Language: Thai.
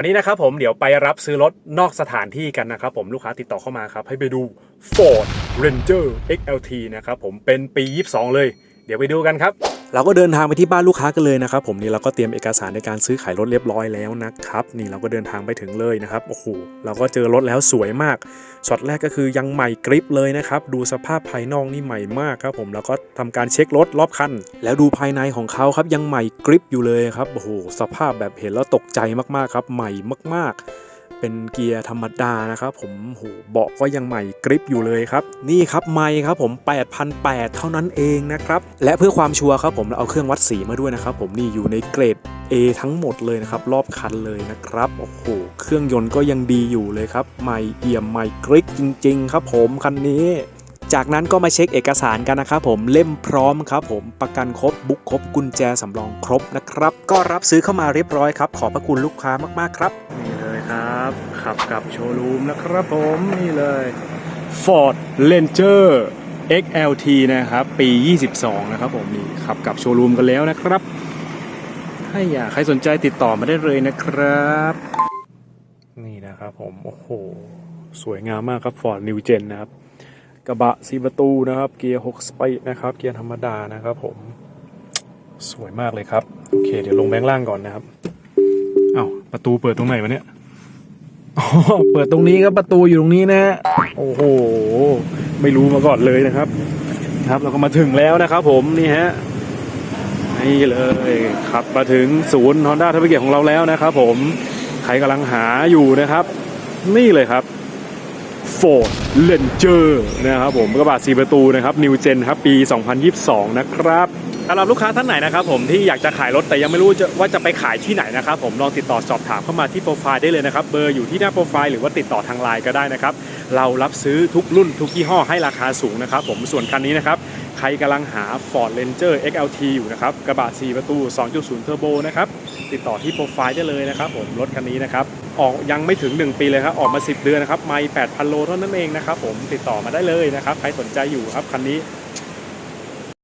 วันนี้นะครับผมเดี๋ยวไปรับซื้อรถนอกสถานที่กันนะครับผมลูกค้าติดต่อเข้ามาครับ ให้ไปดู Ford Ranger XLT นะครับผมเป็นปี 22 เลย เดี๋ยวไปดูกันครับ เราก็เดินทางไปที่บ้านลูกค้ากันเลยนะครับผมนี่เราก็เตรียมเอกสารในการซื้อขายรถเรียบร้อยแล้วนะครับนี่เราก็เดินทางไปถึงเลยนะครับโอ้โหเราก็เจอรถแล้วสวยมากช็อตแรกก็คือยังใหม่กริปเลยนะครับดูสภาพภายนอกนี่ใหม่มากครับผมแล้วก็ทำการเช็ครถรอบคันแล้วดูภายในของเขาครับยังใหม่กริปอยู่เลยครับโอ้โหสภาพแบบเห็นแล้วตกใจมากๆครับใหม่มากๆ เป็นเกียร์ธรรมดานะครับผมโหเบาะก็ยังใหม่กริปอยู่เลยครับ นี่ครับไมค์ครับผม8,800 เท่านั้นเองนะครับ และเพื่อความชัวร์ครับผมเราเอาเครื่องวัดสีมาด้วยนะครับผมนี่อยู่ในเกรด A ทั้งหมดเลยนะครับรอบคันเลยนะครับโอ้โหเครื่องยนต์ก็ยังดีอยู่เลยครับใหม่เอี่ยมใหม่กริกจริง ๆ ครับผมคันนี้ จากนั้นก็มาเช็คเอกสารกันนะครับผมเล่มพร้อมครับผมประกันครบบุกครบกุญแจสำรองครบนะครับ ก็รับซื้อเข้ามาเรียบร้อยครับขอบพระคุณลูกค้ามากๆครับ ครับ ขับกับโชว์รูมนะครับผมนี่เลย Ford Ranger XLT นะครับ ปี 22 นะครับผมนี่ขับกับโชว์รูมกันแล้วนะครับ ถ้าอยากใครสนใจติดต่อมาได้เลยนะครับ นี่นะครับผม โอ้โห สวยงามมากครับ Ford New Gen นะครับ กระบะสีประตูนะครับ เกียร์6สปีดนะครับ เกียร์ธรรมดานะครับผมสวยมากเลยครับ โอเค เดี๋ยวลงแบงค์ล่างก่อนนะครับ เอ้า ประตูเปิดตรงไหนวะเนี่ย อ๋อเปิดตรงนี้ครับประตูอยู่ตรงนี้นะโอ้โหไม่รู้มาก่อนเลยนะครับ ครับเราก็มาถึงแล้วนะครับผมนี่ฮะนี่เลยขับมาถึงศูนย์ Honda ทัพเกียรของเราแล้วนะครับผมใครกำลังหาอยู่นะครับ นี่เลยครับ Ford Ranger นะครับผมกระบะสีประตูนะครับ New Gen ครับปี 2022 นะครับ สำหรับลูกค้าท่านไหนนะครับผมที่อยากจะขายรถแต่ยังไม่รู้จะว่าจะไปขายที่ไหนนะครับผมลองติดต่อสอบถามเข้ามาที่โปรไฟล์ได้เลยนะครับเบอร์อยู่ที่หน้าโปรไฟล์หรือว่าติดต่อทางไลน์ก็ได้นะครับเรารับซื้อทุกรุ่นทุกยี่ห้อให้ราคาสูงนะครับผมส่วนคันนี้นะครับใครกำลังหา Ford Ranger XLT อยู่นะครับกระบะ 4 ประตู 2.0 Turbo นะครับติดต่อที่โปรไฟล์ได้เลยนะครับผมรถคันนี้นะครับออกยังไม่ถึง 1 ปีเลยครับออกมา 10 เดือนนะครับไม่8,000 โลเท่านั้นเองนะครับผมติดต่อมาได้เลยนะครับใครสนใจอยู่ครับคันนี้